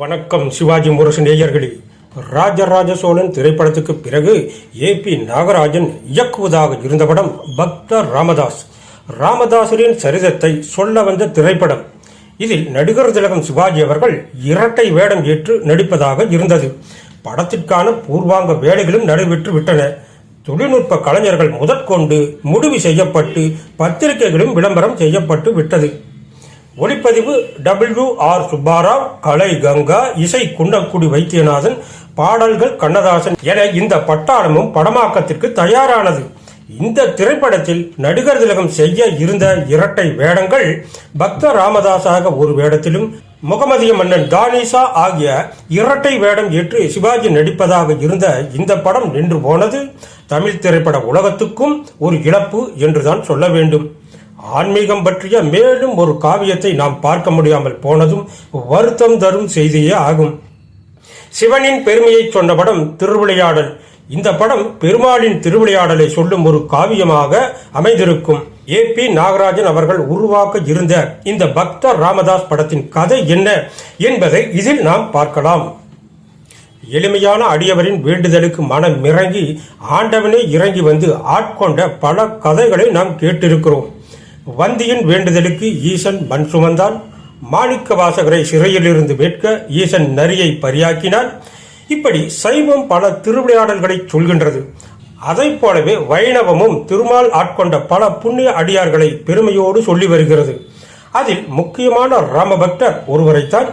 வணக்கம் சிவாஜி முரசு நேயர்களே. ராஜராஜ சோழன் திரைப்படத்துக்கு பிறகு ஏ பி நாகராஜன் இயக்குவதாக இருந்த படம் பக்தர் ராமதாஸ். ராமதாசரின் சரிதத்தை சொல்ல வந்த திரைப்படம். இதில் நடிகர் திலகம் சிவாஜி அவர்கள் இரட்டை வேடம் ஏற்று நடிப்பதாக இருந்தது. படத்திற்கான பூர்வாங்க வேலைகளும் நடைபெற்று விட்டன. தொழில்நுட்ப கலைஞர்கள் முதற்கொண்டு முடிவு செய்யப்பட்டு பத்திரிகைகளும் விளம்பரம் செய்யப்பட்டு விட்டது. ஒளிப்பதிவு டபிள்யூ ஆர் சுப்பாராவ் கலை கங்கா இசை குண்டக்குடி வைத்தியநாதன் பாடல்கள் கண்ணதாசன் என இந்த பட்டாளமும் படமாக்கத்திற்கு தயாரானது. இந்த திரைப்படத்தில் நடிகர் திலகம் செய்ய இருந்த இரட்டை வேடங்கள் பக்த ராமதாசாக ஒரு வேடத்திலும் முகமதிய மன்னன் தானிசா ஆகிய இரட்டை வேடம் ஏற்று சிவாஜி நடிப்பதாக இருந்த இந்த படம் நின்று போனது தமிழ் திரைப்பட உலகத்துக்கும் ஒரு இழப்பு என்றுதான் சொல்ல வேண்டும். ஆன்மீகம் பற்றிய மேலும் ஒரு காவியத்தை நாம் பார்க்க முடியாமல் போனதும் வருத்தம் தரும் செய்தியே ஆகும். சிவனின் பெருமையை சொன்ன படம் திருவிளையாடல். இந்த படம் பெருமாளின் திருவிளையாடலை சொல்லும் ஒரு காவியமாக அமைந்திருக்கும். ஏ பி நாகராஜன் அவர்கள் உருவாக்க இருந்த இந்த பக்தர் ராமதாஸ் படத்தின் கதை என்ன என்பதை இதில் நாம் பார்க்கலாம். எளிமையான அடியவரின் வேண்டுதலுக்கு மனம் இறங்கி ஆண்டவனே இறங்கி வந்து ஆட்கொண்ட பல கதைகளை நாம் கேட்டிருக்கிறோம். வந்தியின் வேண்டுதலுக்கு ஈசன் மண் சுமந்தான் மாணிக்க வாசகரை சிறையிலிருந்து மீட்க ஈசன் நரியை பரியாக்கினான் இப்படி சைவம் பல திருவிளையாடல்களை சொல்கின்றது. அதைப் போலவே வைணவமும் திருமால் ஆட்கொண்ட பல புண்ணிய அடியார்களை பெருமையோடு சொல்லி வருகிறது. அதில் முக்கியமான ராமபக்தர் ஒருவரைத்தான்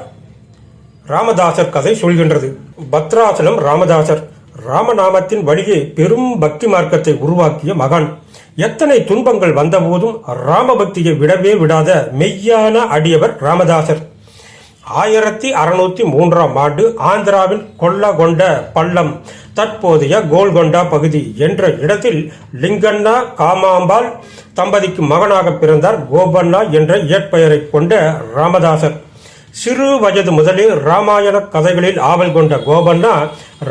ராமதாசர் கதை சொல்கின்றது. பத்ராசலம் ராமதாசர் ராமநாமத்தின் வழியே பெரும் பக்தி மார்க்கத்தை உருவாக்கிய மகான். எத்தனை துன்பங்கள் வந்தபோதும் ராமபக்தியை விடவே விடாத மெய்யான அடியவர் ராமதாசர். ஆயிரத்தி அறுநூத்தி மூன்றாம் ஆண்டு ஆந்திராவின் கொல்லகொண்ட பள்ளம் தற்போதைய கோல்கொண்டா பகுதி என்ற இடத்தில் லிங்கண்ணா காமாம்பாள் தம்பதிக்கு மகனாக பிறந்தார் கோபண்ணா என்ற இயற்பெயரை கொண்ட ராமதாசர். சிறு வயது முதலே ராமாயண கதைகளில் ஆவல் கொண்ட கோபண்ணா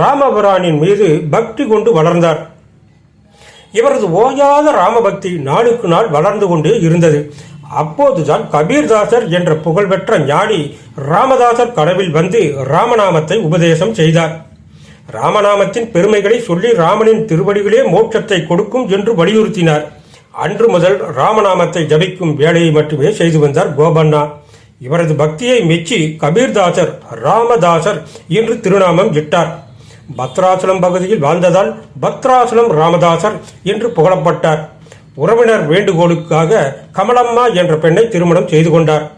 ராமபுரானின் மீது பக்தி கொண்டு வளர்ந்தார். இவரது ஓயாத ராமபக்தி நாளுக்கு நாள் வளர்ந்து கொண்டு இருந்தது. அப்போதுதான் கபீர்தாசர் என்ற புகழ்பெற்ற ஞானி ராமதாசர் கனவில் வந்து ராமநாமத்தை உபதேசம் செய்தார். ராமநாமத்தின் பெருமைகளை சொல்லி ராமனின் திருவடிகளே மோட்சத்தை கொடுக்கும் என்று வலியுறுத்தினார். அன்று முதல் ராமநாமத்தை ஜபிக்கும் வேலையை மட்டுமே செய்து வந்தார் கோபண்ணா. இவரது பக்தியை மெச்சி கபீர்தாசர் ராமதாசர் என்று திருநாமம் இட்டார். பத்ராசலம் பகுதியில் வாழ்ந்ததால் பத்ராசலம் ராமதாசர் என்று புகழப்பட்டார். உறவினர் வேண்டுகோளுக்காக கமலம்மா என்ற பெண்ணை திருமணம் செய்து கொண்டார்.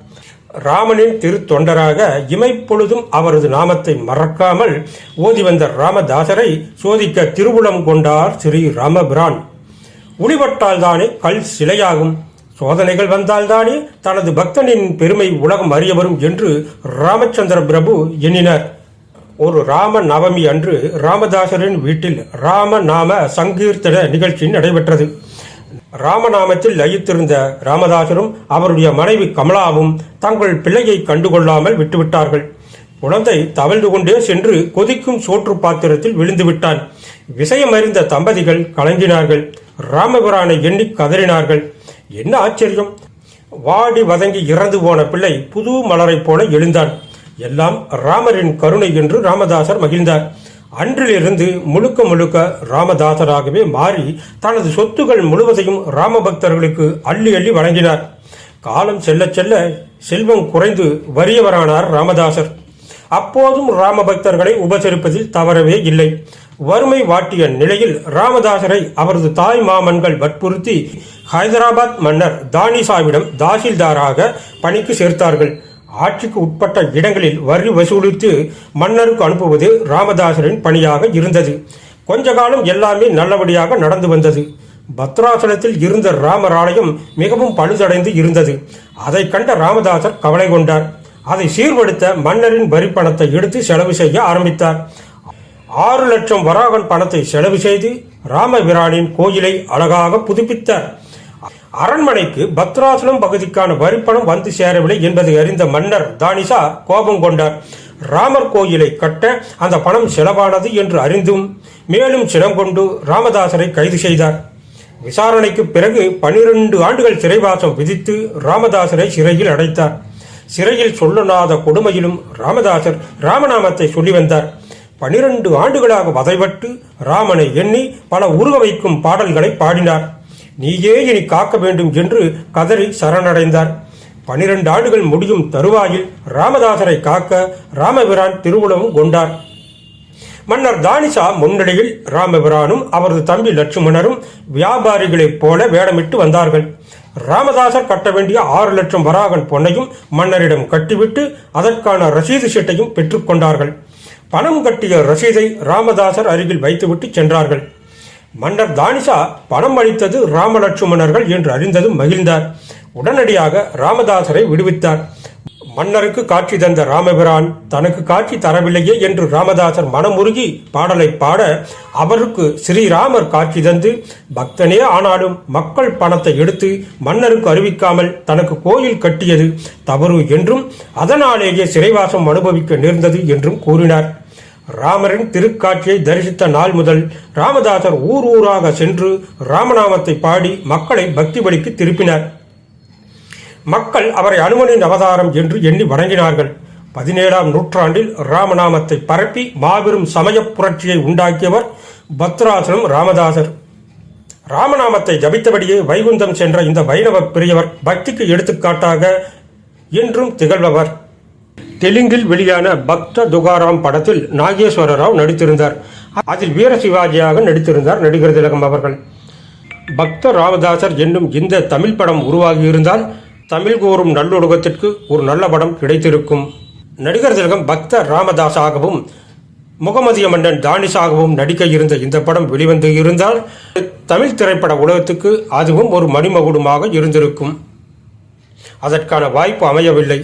ராமனின் திருத்தொண்டராக இமைப்பொழுதும் அவரது நாமத்தை மறக்காமல் ஓதி வந்த ராமதாசரை சோதிக்க திருவுளம் கொண்டார் ஸ்ரீ ராமபிரான். உளிவட்டால்தானே கல் சிலையாகும். சோதனைகள் வந்தால்தானே தனது பக்தனின் பெருமை உலகம் அறிய வரும் என்று ராமச்சந்திர பிரபு எண்ணினார். ஒரு ராம நவமி அன்று ராமதாசரின் வீட்டில் ராம நாம சங்கீர்த்தன நிகழ்ச்சி நடைபெற்றது. ராமநாமத்தில் லயித்திருந்த ராமதாசரும் அவருடைய மனைவி கமலாவும் தங்கள் பிள்ளையை கண்டுகொள்ளாமல் விட்டுவிட்டார்கள். குழந்தை தவழ்ந்து கொண்டே சென்று கொதிக்கும் சோற்று பாத்திரத்தில் விழுந்து விட்டான். விஷயம் அறிந்த தம்பதிகள் கலங்கினார்கள். ராமபிரானை எண்ணி கதறினார்கள். என்ன ஆச்சரியம்? வாடி வதங்கி இறந்து போன பிள்ளை புது மலரைப் போல எழுந்தான். எல்லாம் ராமரின் கருணை என்று ராமதாசர் மகிழ்ந்தார் அன்றிலிருந்து முழுக்க முழுக்க ராமதாசராகவே மாறி தனது சொத்துகள் முழுவதையும் ராமபக்தர்களுக்கு அள்ளி அள்ளி வழங்கினார். காலம் செல்ல செல்ல செல்வம் குறைந்து வறியவரானார் ராமதாசர். அப்போதும் ராமபக்தர்களை உபசரிப்பதில் தவறவே இல்லை. வறுமை வாட்டிய நிலையில் ராமதாசரை அவரது தாய் மாமன்கள் வற்புறுத்தி ஹைதராபாத் மன்னர் தானிசாவிடம் தாசில்தாராக பணிக்கு சேர்த்தார்கள். ஆட்சிக்கு உட்பட்ட இடங்களில் வரி வசூலித்து மன்னருக்கு அனுப்புவது ராமதாசரின் பணியாக இருந்தது. கொஞ்ச காலம் எல்லாமே நல்லபடியாக நடந்து வந்தது. பத்ராசலத்தில் இருந்த ராமர் ஆலயம் மிகவும் பழுதடைந்து இருந்தது. அதை கண்ட ராமதாசர் கவலை கொண்டார். அதை சீர்படுத்த மன்னரின் வரி பணத்தை எடுத்து செலவு செய்ய ஆரம்பித்தார். ஆறு லட்சம் வராகன் பணத்தை செலவு செய்து ராமபிரானின் கோயிலை அழகாக புதுப்பித்தார். அரண்மனைக்கு பத்ராசனம் பகுதிக்கான வரிப்பணம் வந்து சேரவில்லை என்பதை அறிந்த மன்னர் தானிசா கோபம் கொண்டார். ராமர் கோயிலை கட்ட அந்த பணம் செலவானது என்று அறிந்தும் மேலும் சினம் கொண்டு ராமதாசரை கைது செய்தார். விசாரணைக்கு பிறகு பனிரெண்டு ஆண்டுகள் சிறைவாசம் விதித்து ராமதாசரை சிறையில் அடைத்தார். சிறையில் சொல்லனாத கொடுமையிலும் ராமதாசர் ராமநாமத்தை சொல்லி வந்தார். பனிரெண்டு ஆண்டுகளாக வதைபட்டு ராமனை எண்ணி பல உருக வைக்கும் பாடல்களை பாடினார். நீயே இனி காக்க வேண்டும் என்று கதறி சரணடைந்தார். பனிரெண்டு ஆண்டுகள் முடியும் தருவாயில் ராமதாசரை காக்க ராமபிரான் திருவுளவும் கொண்டார். மன்னர் தானிஷா முன்னிலையில் ராமபிரானும் அவரது தம்பி லட்சுமணரும் வியாபாரிகளைப் போல வேடமிட்டு வந்தார்கள். ராமதாசர் கட்ட வேண்டிய ஆறு லட்சம் வராகன் பொன்னையும் மன்னரிடம் கட்டிவிட்டு அதற்கான ரசீது சீட்டையும் பெற்றுக்கொண்டார்கள் பணம் கட்டிய ரசீதை ராமதாசர் அருகில் வைத்துவிட்டு சென்றார்கள். மன்னர் தானிஷா பணம் அளித்தது ராமலட்சுமணர்கள் என்று அறிந்ததும் மகிழ்ந்தார். உடனடியாக ராமதாசரை விடுவித்தார். மன்னருக்கு காட்சி தந்த ராமபிரான் தனக்கு காட்சி தரவில்லையே என்று ராமதாசர் மனமுருகி பாடலை பாட அவருக்கு ஸ்ரீராமர் காட்சி தந்து பக்தனே ஆனாலும் மக்கள் பணத்தை எடுத்து மன்னருக்கு அறிவிக்காமல் தனக்கு கோயில் கட்டியது தவறு என்றும் அதனாலேயே சிறைவாசம் அனுபவிக்க நேர்ந்தது என்றும் கூறினார். ராமரின் திருக்காட்சியை தரிசித்த நாள் முதல் ராமதாசர் ஊர் ஊராக சென்று ராமநாமத்தை பாடி மக்களை பக்தி வழிக்கு திருப்பினார். மக்கள் அவரை அனுமனின் அவதாரம் என்று எண்ணி வணங்கினார்கள். பதினேழாம் நூற்றாண்டில் ராமநாமத்தை பரப்பி மாபெரும் சமயப் புரட்சியை உண்டாக்கியவர் பத்ராசனம் ராமதாசர். ராமநாமத்தை ஜபித்தபடியே வைகுந்தம் சென்ற இந்த வைணவ பெரியவர் பக்திக்கு எடுத்துக்காட்டாக என்றும் திகழ்பவர். தெலுங்கில் வெளியான பக்த துகாராம் படத்தில் நாகேஸ்வர ராவ் நடித்திருந்தார். அதில் வீர சிவாஜியாக நடித்திருந்தார் நடிகர் திலகம் அவர்கள். பக்த ராமதாசர் என்னும் இந்த தமிழ் படம் உருவாகியிருந்தால் தமிழ் கூறும் நல்லுலகத்திற்கு ஒரு நல்ல படம் கிடைத்திருக்கும். நடிகர் திலகம் பக்த ராமதாஸாகவும் முகமதிய மன்னன் தானிஷாகவும் நடிக்க இருந்த இந்த படம் வெளிவந்து இருந்தால் தமிழ் திரைப்பட உலகத்துக்கு அதுவும் ஒரு மணிமகுடமாக இருந்திருக்கும். அதற்கான வாய்ப்பு அமையவில்லை.